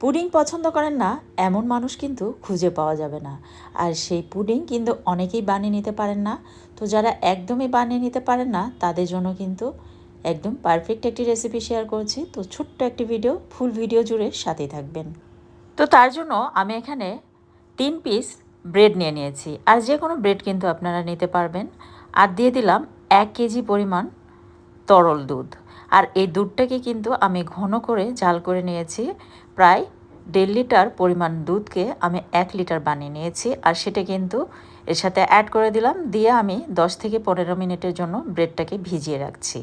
Pudding পছন্দ করেন না, এমন মানুষ কিন্তু খুঁজে পাওয়া যাবে না। আর সেই পুডিং কিন্তু অনেকেই বানিয়ে নিতে পারেন না। তো যারা একদমই বানিয়ে নিতে পারেন না, তাদের জন্য কিন্তু একদম পারফেক্ট একটি রেসিপি শেয়ার করছি। তো ছোট্ট একটি ভিডিও ফুল ভিডিও জুড়ে সাথেই থাকবেন। তো তার জন্য আমি এখানে তিন পিস ব্রেড নিয়ে নিয়েছি। আর যে কোনো ব্রেড কিন্তু আপনারা নিতে পারবেন। আর দিয়ে দিলাম এক কেজি পরিমাণ তরল দুধ। আর এই দুধটাকে কিন্তু আমি ঘন করে জাল করে নিয়েছি। প্রায় দেড় লিটার পরিমাণ দুধকে আমি এক লিটার বানিয়ে নিয়েছি আর সেটা কিন্তু এর সাথে অ্যাড করে দিলাম, দিয়ে আমি 10 থেকে পনেরো মিনিটের জন্য ব্রেডটাকে ভিজিয়ে রাখছি।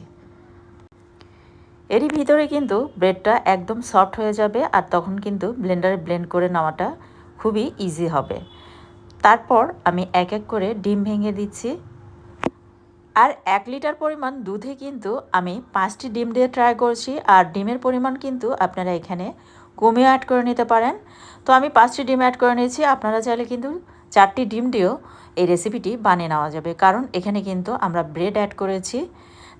এরই ভিতরে কিন্তু ব্রেডটা একদম সফট হয়ে যাবে আর তখন কিন্তু ব্লেন্ডারে ব্লেন্ড করে নেওয়াটা খুবই ইজি হবে। তারপর আমি এক এক করে ডিম ভেঙে দিচ্ছি। আর এক লিটার পরিমাণ দুধে কিন্তু আমি পাঁচটি ডিম দিয়ে ট্রাই করছি। আর ডিমের পরিমাণ কিন্তু আপনারা এখানে কমিয়ে অ্যাড করে নিতে পারেন। তো আমি পাঁচটি ডিম অ্যাড করে নিয়েছি। আপনারা চাইলে কিন্তু চারটি ডিম দিয়েও এই রেসিপিটি বানিয়ে নেওয়া যাবে। কারণ এখানে কিন্তু আমরা ব্রেড অ্যাড করেছি।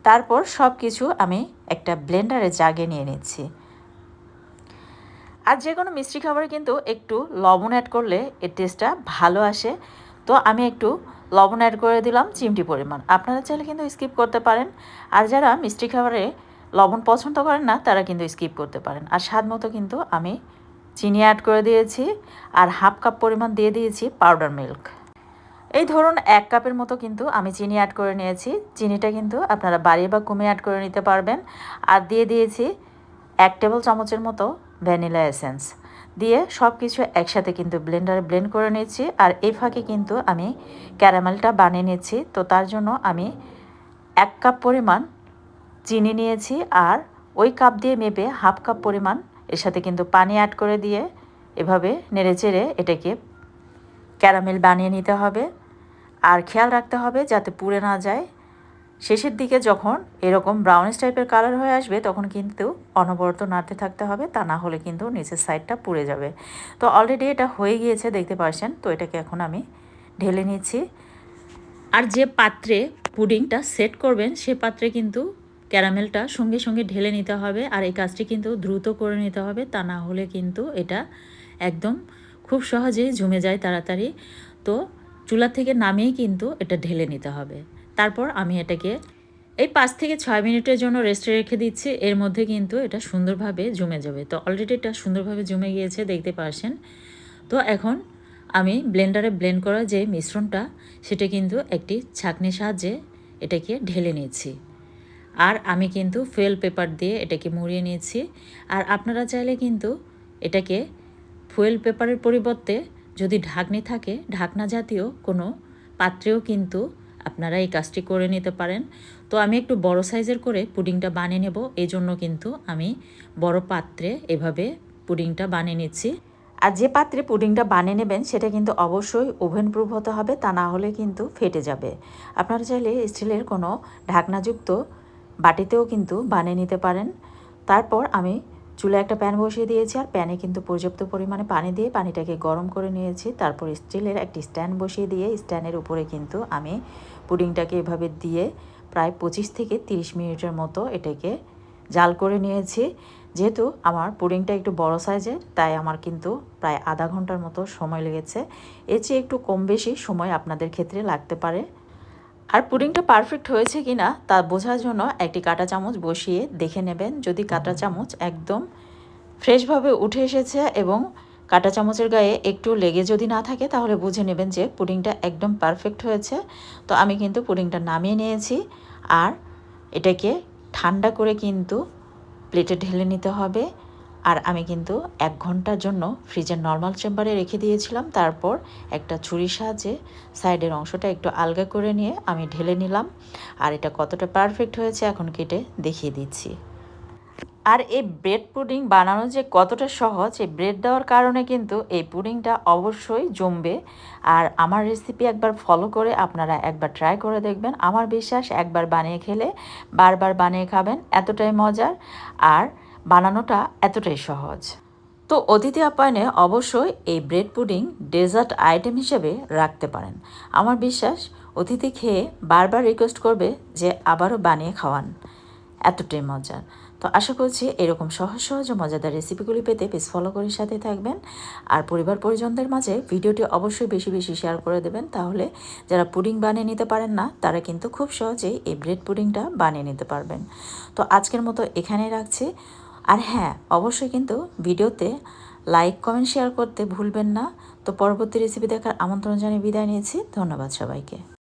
তারপর সব কিছু আমি একটা ব্লেন্ডারে জাগে নিয়ে নিচ্ছি। আর যে কোনো মিষ্টি খাবারে কিন্তু একটু লবণ অ্যাড করলে এর টেস্টটা ভালো আসে। তো আমি একটু লবণ অ্যাড করে দিলাম, চিমটি পরিমাণ। আপনারা চাইলে কিন্তু স্কিপ করতে পারেন। আর যারা মিষ্টি খাবারে লবণ পছন্দ করেন না, তারা কিন্তু স্কিপ করতে পারেন। আর স্বাদ মতো কিন্তু আমি চিনি অ্যাড করে দিয়েছি, আর হাফ কাপ পরিমাণ দিয়ে দিয়েছি পাউডার মিল্ক এই ধরুন এক কাপের মতো কিন্তু আমি চিনি অ্যাড করে নিয়েছি। চিনিটা কিন্তু আপনারা বাড়িয়ে বা কমে অ্যাড করে নিতে পারবেন। আর দিয়ে দিয়েছি এক টেবিল চামচের মতো ভ্যানিলা এসেন্স দিয়ে সব কিছু একসাথে কিন্তু ব্লেন্ডারে ব্লেন্ড করে নিচ্ছি আর এই ফাঁকে কিন্তু আমি ক্যারামেলটা বানিয়ে নিচ্ছি। তো তার জন্য আমি এক কাপ পরিমাণ চিনি নিয়েছি আর ওই কাপ দিয়ে মেপে হাফ কাপ পরিমাণ এর সাথে কিন্তু পানি অ্যাড করে দিয়ে এভাবে নেড়ে চেড়ে এটাকে ক্যারামেল বানিয়ে নিতে হবে। আর খেয়াল রাখতে হবে যাতে পুড়ে না যায়। শেষের দিকে যখন এরকম ব্রাউনিশ টাইপের কালার হয়ে আসবে তখন কিন্তু অনবরত নাড়তে থাকতে হবে, তা না হলে কিন্তু নিচের সাইডটা পুড়ে যাবে। তো অলরেডি এটা হয়ে গিয়েছে, দেখতে পাচ্ছেন তো এটাকে এখন আমি ঢেলে নিচ্ছি। আর যে পাত্রে পুডিংটা সেট করবেন, সে পাত্রে কিন্তু ক্যারামেলটা সঙ্গে সঙ্গে ঢেলে নিতে হবে আর এই কাজটি কিন্তু দ্রুত করে নিতে হবে, তা না হলে কিন্তু এটা একদম খুব সহজেই জমে যায় তাড়াতাড়ি। তো চুলা থেকে নামিয়েই কিন্তু এটা ঢেলে নিতে হবে। তারপর আমি এটাকে এই পাঁচ থেকে ছয় মিনিটের জন্য রেস্টে রেখে দিচ্ছি, এর মধ্যে কিন্তু এটা সুন্দরভাবে জমে যাবে। তো অলরেডি এটা সুন্দরভাবে জমে গিয়েছে, দেখতে পারছেন। তো এখন আমি ব্লেন্ডারে ব্লেন্ড করা যে মিশ্রণটা, সেটা কিন্তু একটি ছাঁকনির সাহায্যে এটাকে ঢেলে নিয়েছি আর আমি কিন্তু ফুয়েল পেপার দিয়ে এটাকে মুড়িয়ে নিয়েছি। আর আপনারা চাইলে কিন্তু এটাকে ফুয়েল পেপারের পরিবর্তে যদি ঢাকনি থাকে, ঢাকনা জাতীয় কোনো পাত্রেও কিন্তু আপনারা এই কাজটি করে নিতে পারেন। তো আমি একটু বড় সাইজের করে পুডিংটা বানিয়ে নেব, এই জন্য কিন্তু আমি বড় পাত্রে এভাবে পুডিংটা বানিয়ে নিচ্ছি। আর যে পাত্রে পুডিংটা বানিয়ে নেবেন, সেটা কিন্তু অবশ্যই ওভেন প্রুফ হতে হবে, তা না হলে কিন্তু ফেটে যাবে। আপনারা চাইলে স্টিলের কোনো ঢাকনাযুক্ত বাটিতেও কিন্তু বানিয়ে নিতে পারেন। তারপর আমি চুলে একটা প্যান বসিয়ে দিয়েছি আর প্যানে কিন্তু পর্যাপ্ত পরিমাণে পানি দিয়ে পানিটাকে গরম করে নিয়েছি। তারপর স্টিলের একটি স্ট্যান্ড বসিয়ে দিয়ে স্ট্যান্ডের উপরে কিন্তু আমি পুডিংটাকে এভাবে দিয়ে প্রায় পঁচিশ থেকে তিরিশ মিনিটের মতো এটাকে জাল করে নিয়েছি। যেহেতু আমার পুডিংটা একটু বড় সাইজের, তাই আমার কিন্তু প্রায় আধা ঘণ্টার মতো সময় লেগেছে। এর চেয়ে একটু কম বেশি সময় আপনাদের ক্ষেত্রে লাগতে পারে। আর পুডিংটা পারফেক্ট হয়েছে কি না তা বোঝার জন্য একটি কাঁটা চামচ বসিয়ে দেখে নেবেন। যদি কাঁটা চামচ একদম ফ্রেশভাবে উঠে এসেছে এবং কাঁটা চামচের গায়ে একটু লেগে যদি না থাকে, তাহলে বুঝে নেবেন যে পুডিংটা একদম পারফেক্ট হয়েছে। তো আমি কিন্তু পুডিংটা নামিয়ে নিয়েছি আর এটাকে ঠান্ডা করে কিন্তু প্লেটে ঢেলে নিতে হবে। আর আমি কিন্তু এক ঘণ্টার জন্য ফ্রিজের নর্মাল চেম্বারে রেখে দিয়েছিলাম। তারপর একটা ছুরির সাহায্যে সাইডের অংশটা একটু আলগা করে নিয়ে আমি ঢেলে নিলাম। আর এটা কতটা পারফেক্ট হয়েছে এখন কেটে দেখিয়ে দিচ্ছি। আর এই ব্রেড পুডিং বানানো যে কতটা সহজ, এই ব্রেড দেওয়ার কারণে কিন্তু এই পুডিংটা অবশ্যই জমবে। আর আমার রেসিপি একবার ফলো করে আপনারা একবার ট্রাই করে দেখবেন। আমার বিশ্বাস একবার বানিয়ে খেলে বারবার বানিয়ে খাবেন, এতটাই মজার। আর বানানোটা এতটাই সহজ। তো অতিথি আপ্যায়নে অবশ্যই এই ব্রেড পুডিং ডেজার্ট আইটেম হিসেবে রাখতে পারেন। আমার বিশ্বাস, অতিথি খেয়ে বারবার রিকোয়েস্ট করবে যে আবারও বানিয়ে খাওয়ান। এতটাই মজার। তো আশা করছি এরকম সহজ সহজ মজাদার রেসিপিগুলি পেতে পেজ ফলো করে সাথে থাকবেন। আর পরিবার পরিজনদের মাঝে ভিডিওটি অবশ্যই বেশি বেশি শেয়ার করে দেবেন। তাহলে যারা পুডিং বানিয়ে নিতে পারেন না, তারা কিন্তু খুব সহজেই এই ব্রেড পুডিংটা বানিয়ে নিতে পারবেন। তো আজকের মতো এখানেই রাখছি। আর হ্যাঁ অবশ্যই কিন্তু ভিডিওতে লাইক কমেন্ট শেয়ার করতে ভুলবেন না। তো পরবর্তী রেসিপি দেখার আমন্ত্রণ জানিয়ে বিদায় নিয়েছি। ধন্যবাদ সবাইকে।